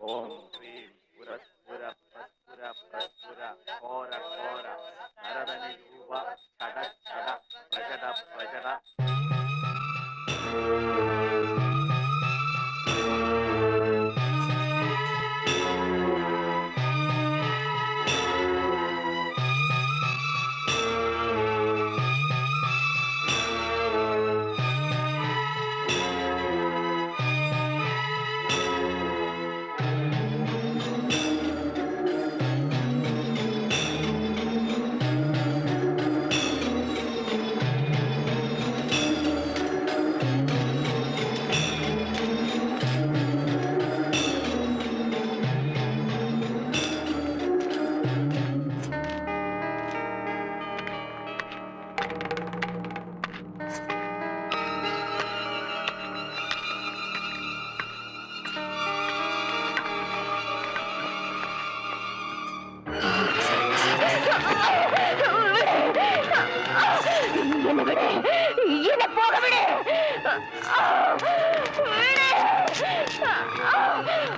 ഓം ശ്രീം പുരസ്പുര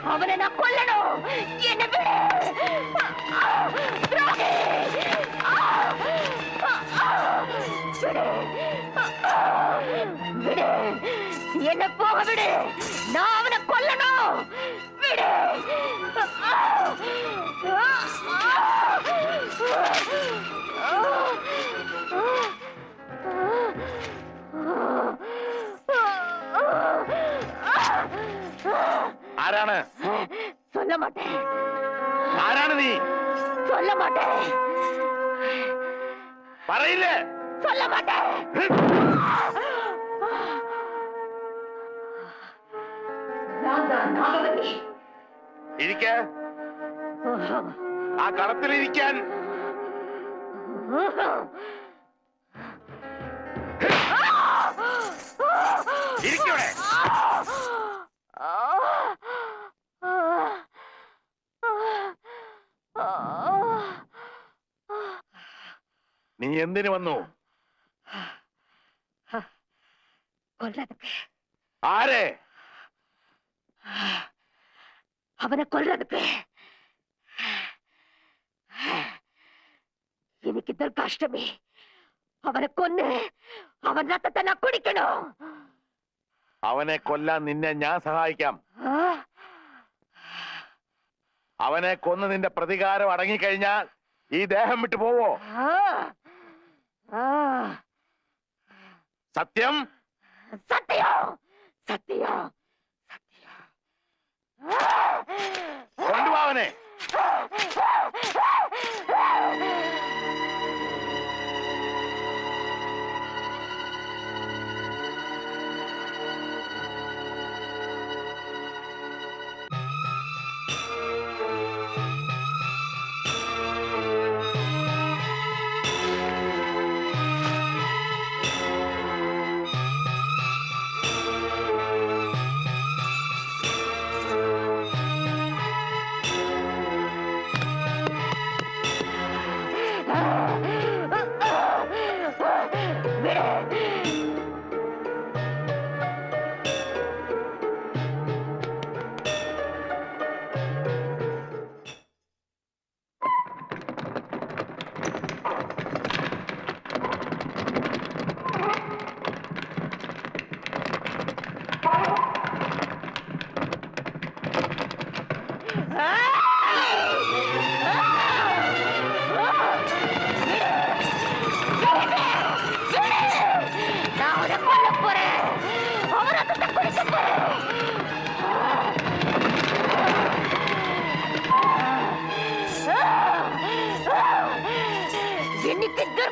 அவனை நான் கொல்லணும். என்ன என்ன போக விடு. நான் அவனை கொல்லணும். விடு. Oh! ആരാണ് சொல்ல மாட்டேன் ആരാണ് നീ சொல்ல மாட்டேன் പറയില്ലേ சொல்ல மாட்டேன் நான் தான் நாகவல்லி ഇരിക്ക ആ കളത്തിലിരിക്കാൻ നീ എന്തിനു വന്നു? കൊല്ലതൊക്കെ. ആരെ? അവനെ കൊല്ലതൊക്കെ. എനിക്കിതർ കഷ്ടമേ. അവനെ കൊന്ന് അവൻ തന്നെ കുടിക്കണോ? അവനെ കൊല്ലാൻ നിന്നെ ഞാൻ സഹായിക്കാം. അവനെ കൊന്ന് നിന്റെ പ്രതികാരം അടങ്ങിക്കഴിഞ്ഞാൽ ഈ ദേഹം വിട്ടു പോവോ? സത്യം? സത്യോ സത്യോ സത്യോ. കൊണ്ടുപോവനെ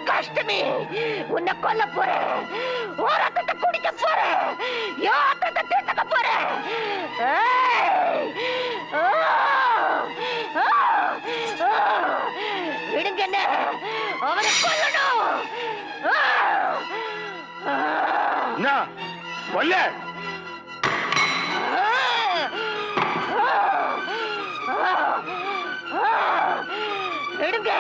துர்காஷ்டமி உன்னை கொல்ல போறேன். ஒரு அத்தத்தை குடிக்க போறேன். யோ அத்தத்தை தீர்த்துக்க போறேன். விடுங்க என்ன? அவனை கொல்லணும். கொல்ல. விடுங்க.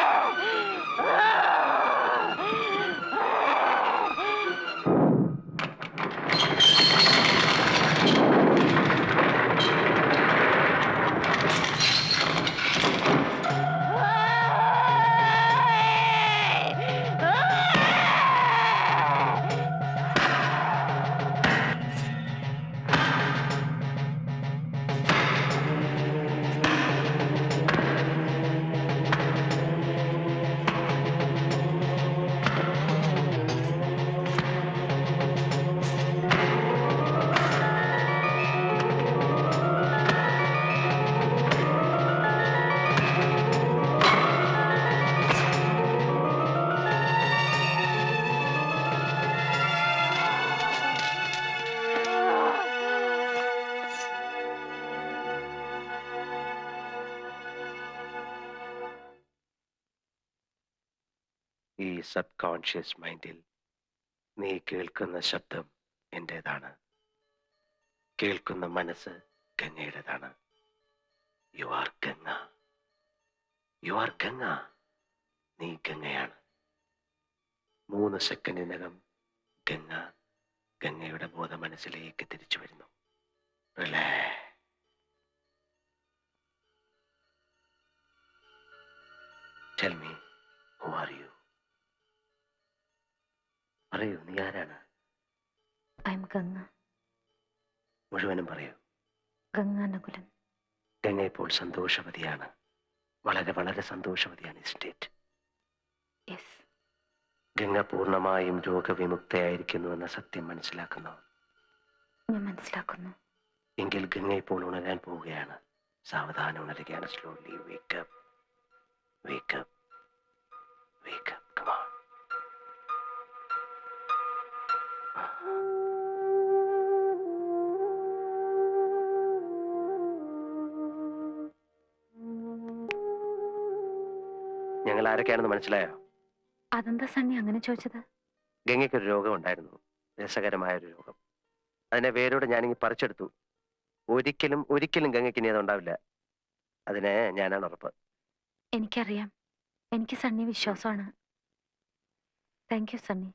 ഈ സബ് കോൺഷ്യസ് മൈൻഡിൽ നീ കേൾക്കുന്ന ശബ്ദം എന്റെതാണ് കേൾക്കുന്ന മനസ്സ് ഗംഗയുടേതാണ്. You are Ganga. You are Ganga. നീ ഗംഗയാണ്. മൂന്ന് സെക്കൻഡിനകം ഗംഗ ഗംഗയുടെ ബോധ മനസ്സിലേക്ക് തിരിച്ചു വരുന്നു. Tell me, who are you? പറയൂ നീ ആരാണ്? I am Ganga. മുഴുവനും പറയൂ. ഗംഗാനകുലൻ ഗംഗ ഇപ്പോൾ സന്തോഷവതിയാണ്. വളരെ വളരെ സന്തോഷവതിയാണ് സ്റ്റേറ്റ് യെസ് ഗംഗ പൂർണമായും രോഗവിമുക്തയായിരിക്കുന്നുവെന്ന സത്യം മനസ്സിലാക്കുന്നു. ഞാൻ മനസ്സിലാക്കുന്നു. എങ്കിൽ ഗംഗ ഇപ്പോൾ ഉണരാൻ പോവുകയാണ്. സാവധാനം ഉണരുകയാണ്. Slowly wake up wake up wake up ഞങ്ങൾ ആരൊക്കെയാണെന്ന് മനസ്സിലായോ? അതെന്താ സണ്ണി അങ്ങനെ ചോദിച്ചത്? ഗംഗയ്ക്കൊരു രോഗം ഉണ്ടായിരുന്നു രസകരമായ ഒരു രോഗം. അതിനെ വേരോടെ ഞാനിങ്ങി പറിച്ചെടുത്തു. ഒരിക്കലും ഒരിക്കലും ഗംഗയ്ക്ക് ഇനി അതുണ്ടാവില്ല. അതിന് ഞാനാണ് ഉറപ്പ്. എനിക്കറിയാം. എനിക്ക് സണ്ണി വിശ്വാസമാണ്. Thank you Sunny.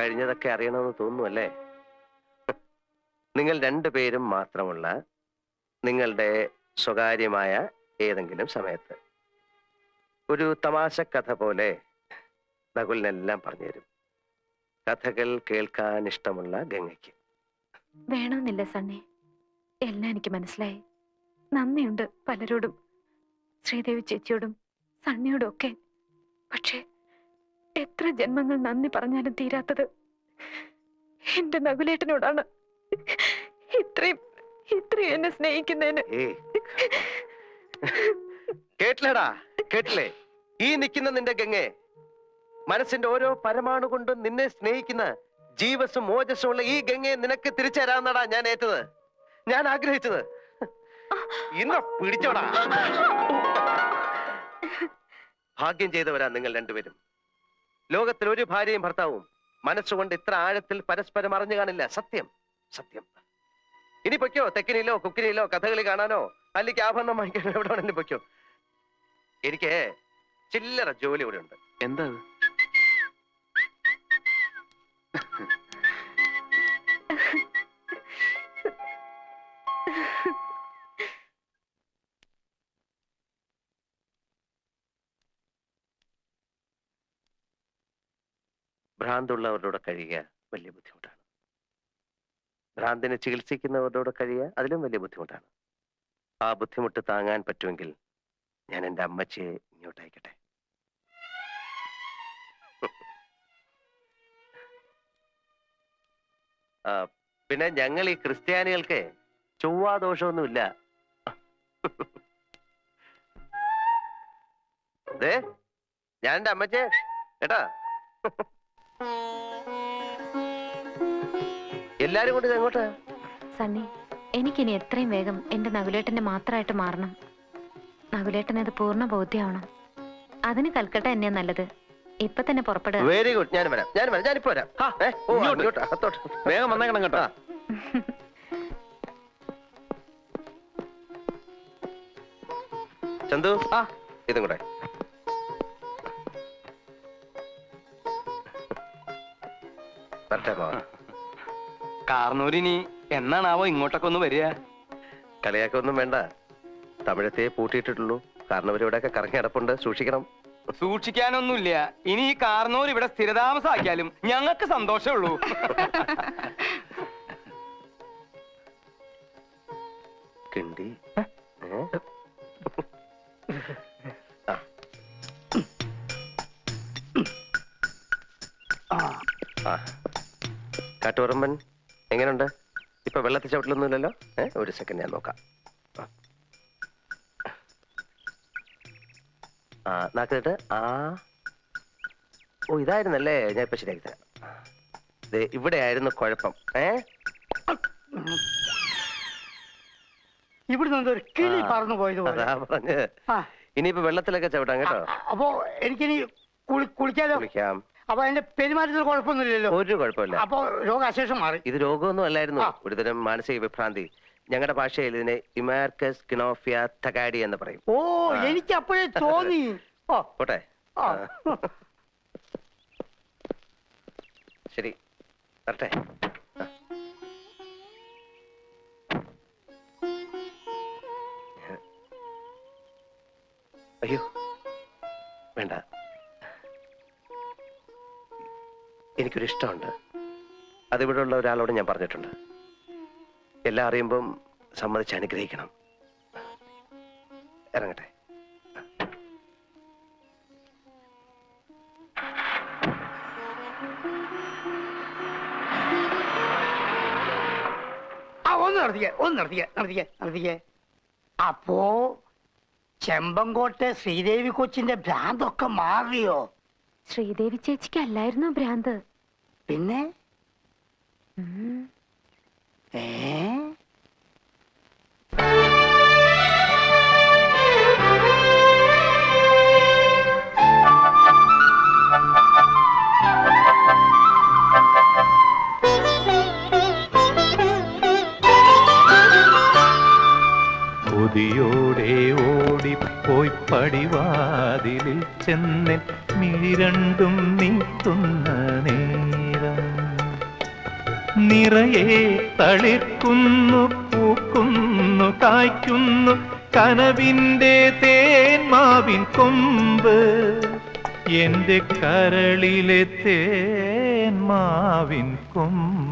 കഴിഞ്ഞതൊക്കെ അറിയണമെന്ന് തോന്നുന്നു നിങ്ങൾ രണ്ടുപേരും മാത്രമുള്ള നിങ്ങളുടെ സ്വകാര്യമായ ഏതെങ്കിലും സമയത്ത് ഒരു തമാശ കഥ പോലെ നകുലിനെല്ലാം പറഞ്ഞുതരും. കഥകൾ കേൾക്കാൻ ഇഷ്ടമുള്ള ഗംഗയ്ക്ക്. വേണമെന്നില്ല സണ്ണി. എല്ലാം എനിക്ക് മനസ്സിലായി. നന്ദിയുണ്ട് പലരോടും. ശ്രീദേവി ചേച്ചിയോടും സണ്ണിയോടും ഒക്കെ. പക്ഷേ എത്ര ജന്മങ്ങൾ നന്ദി പറഞ്ഞാലും തീരാത്തത്. എന്റെ നകുലേട്ടനോടാണ്. ഇത്രയും ഇത്രയും എന്നെ സ്നേഹിക്കുന്നതിന്. കേട്ടില്ലടാ കേട്ടില്ലേ? ഈ നിൽക്കുന്ന നിന്റെ ഗംഗെ മനസ്സിന്റെ ഓരോ പരമാണു കൊണ്ടും നിന്നെ സ്നേഹിക്കുന്ന ജീവസും മോജസും ഉള്ള ഈ ഗംഗയെ നിനക്ക് തിരിച്ചു തരാമെന്നടാ ഞാൻ ഏറ്റത്. ഞാൻ ആഗ്രഹിച്ചത്. ഇന്ന് പിടിച്ചോടാ. ഭാഗ്യം ചെയ്തവരാ നിങ്ങൾ രണ്ടുപേരും. ലോകത്തിൽ ഒരു ഭാര്യയും ഭർത്താവും മനസ്സുകൊണ്ട് ഇത്ര ആഴത്തിൽ പരസ്പരം അറിഞ്ഞു കാണില്ല. സത്യം. സത്യം. ഇനി പൊയ്ക്കോ? തെക്കിനിയിലോ കുക്കിനിയിലോ കഥകളി കാണാനോ? അല്ലെങ്കിൽ ആഭരണം വാങ്ങിക്കാനോ എവിടെ വേണമെങ്കിലും പൊയ്ക്കോ? എനിക്ക് ചില്ലറ ജോലി ഇവിടെ ഉണ്ട് എന്താ ഭ്രാന്തുള്ളവരുടെ കഴിയുക വലിയ ബുദ്ധിമുട്ടാണ്. ഭ്രാന്തിനെ ചികിത്സിക്കുന്നവരുടെ കഴിയുക അതിലും വലിയ ബുദ്ധിമുട്ടാണ്. ആ ബുദ്ധിമുട്ട് താങ്ങാൻ പറ്റുമെങ്കിൽ ഞാൻ എന്റെ അമ്മച്ചിയെ ഇങ്ങോട്ടയക്കട്ടെ പിന്നെ ഞങ്ങൾ ഈ ക്രിസ്ത്യാനികൾക്ക് ചൊവ്വാ ദോഷമൊന്നുമില്ല ദേ ഞാൻ എന്റെ അമ്മച്ചേ കേട്ടാ? എല്ലാരും കൂടി എങ്ങോട്ട്? സണ്ണി എനിക്കിനി എത്രയും വേഗം എന്റെ നകുലേട്ടന്റെ മാത്രമായിട്ട് മാറണം. നകുലേട്ടനത് പൂർണ ബോധ്യമാവണം. അതിന് കൽക്കട്ട തന്നെയാ നല്ലത്. ഇപ്പൊ തന്നെ പുറപ്പെടുക. വെരി ഗുഡ് ഞാൻ വരാം. ഞാൻ വരാം. ഞാനിപ്പോ വരാം. ആ, ഏ, ഓ, ഇങ്ങോട്ട്. അങ്ങോട്ട്, അകത്തോട്ട്. വേഗം വന്നേക്കണം കേട്ടോ. ചന്തു ആ. ഇതും കൂടെ. വരട്ടെ. കാർന്നൂരിനി എന്നാണാവോ ഇങ്ങോട്ടൊക്കെ ഒന്ന് വരിക? കളിയാക്കൊന്നും വേണ്ട. തമിഴത്തെ പൂട്ടിയിട്ടിട്ടുള്ളൂ. കാരണം ഇവിടെയൊക്കെ കറങ്ങി കിടപ്പുണ്ട് സൂക്ഷിക്കണം. സൂക്ഷിക്കാനൊന്നുമില്ല. ഇനി ഈ കാർന്നൂർ ഇവിടെ സ്ഥിരതാമസാക്കിയാലും ഞങ്ങൾക്ക് സന്തോഷമേ ഉള്ളൂ. കിണ്ടി? ആ. ആ. കാട്ടുപറമ്പൻ എങ്ങനെയുണ്ട് ഇപ്പൊ വെള്ളത്തിൽ ചവിട്ടിലൊന്നുമില്ലല്ലോ? ഏ ഒരു സെക്കൻഡ് ഞാൻ നോക്കാം. ആ. നാക്കിട്ട് ആ. ഓ ഇതായിരുന്നല്ലേ? ഞാൻ ഇപ്പൊ ശരിയാക്കി തരാം. ഇവിടെ ഇവിടെയായിരുന്നു കുഴപ്പം. ഏ? ഇവിടുന്ന് ഒരു കിളി. പറന്നു പോയത് അതാ പറഞ്ഞ്. ഇനിയിപ്പോ വെള്ളത്തിലൊക്കെ ചവിട്ടാം കേട്ടോ. അപ്പോ അപ്പൊ എനിക്കിനി കുളിക്കാതെ കുളിക്കാം. അപ്പൊ എന്റെ പെരുമാറ്റത്തിൽ കുഴപ്പമൊന്നുമില്ലല്ലോ. ഒരു കുഴപ്പമില്ല. അപ്പൊ രോഗാശേഷം മാറി. ഇത് രോഗമൊന്നും അല്ലായിരുന്നു. ആ. ഒരുതരം മാനസിക വിഭ്രാന്തി. ഞങ്ങളുടെ ഭാഷയിൽ ഇതിനെ ഇമാർക്കസ് കിനോഫിയ തകാഡി എന്ന് പറയും. ഓ എനിക്ക് അപ്പോഴേ തോന്നി. ഓ. പോട്ടെ. ആ. ശരി. വരട്ടെ. അയ്യോ. എനിക്കൊരു ഇഷ്ടമുണ്ട്. അതിവിടെ ഉള്ള ഒരാളോട് ഞാൻ പറഞ്ഞിട്ടുണ്ട്. എല്ലാം അറിയുമ്പം സമ്മതിച്ച് അനുഗ്രഹിക്കണം. ഇറങ്ങട്ടെ. ആ ഒന്ന് നടത്തിക്കേ ഒന്ന് നടത്തിക്കേ നടത്തിക്കേ നടത്തിക്കേ. അപ്പോ ചെമ്പങ്കോട്ടെ ശ്രീദേവി കൊച്ചിന്റെ ഭ്രാന്തൊക്കെ മാറിയോ? ശ്രീദേവി ചേച്ചിക്ക് അല്ലായിരുന്നു ഭ്രാന്ത്? പിന്നെ. ഏ? കൊതിയോടെ ഓടിപ്പോയി പടിവാതിലിൽ ചെന്നൻ മിഴിരണ്ടും നീട്ടുന്ന നേരം നിറയെ തളിർക്കുന്നു പൂക്കുന്നു കായ്ക്കുന്നു. കനവിന്റെ തേന്മാവിൻ കൊമ്പ്. എന്റെ കരളിലെ തേന്മാവിൻ കൊമ്പ്.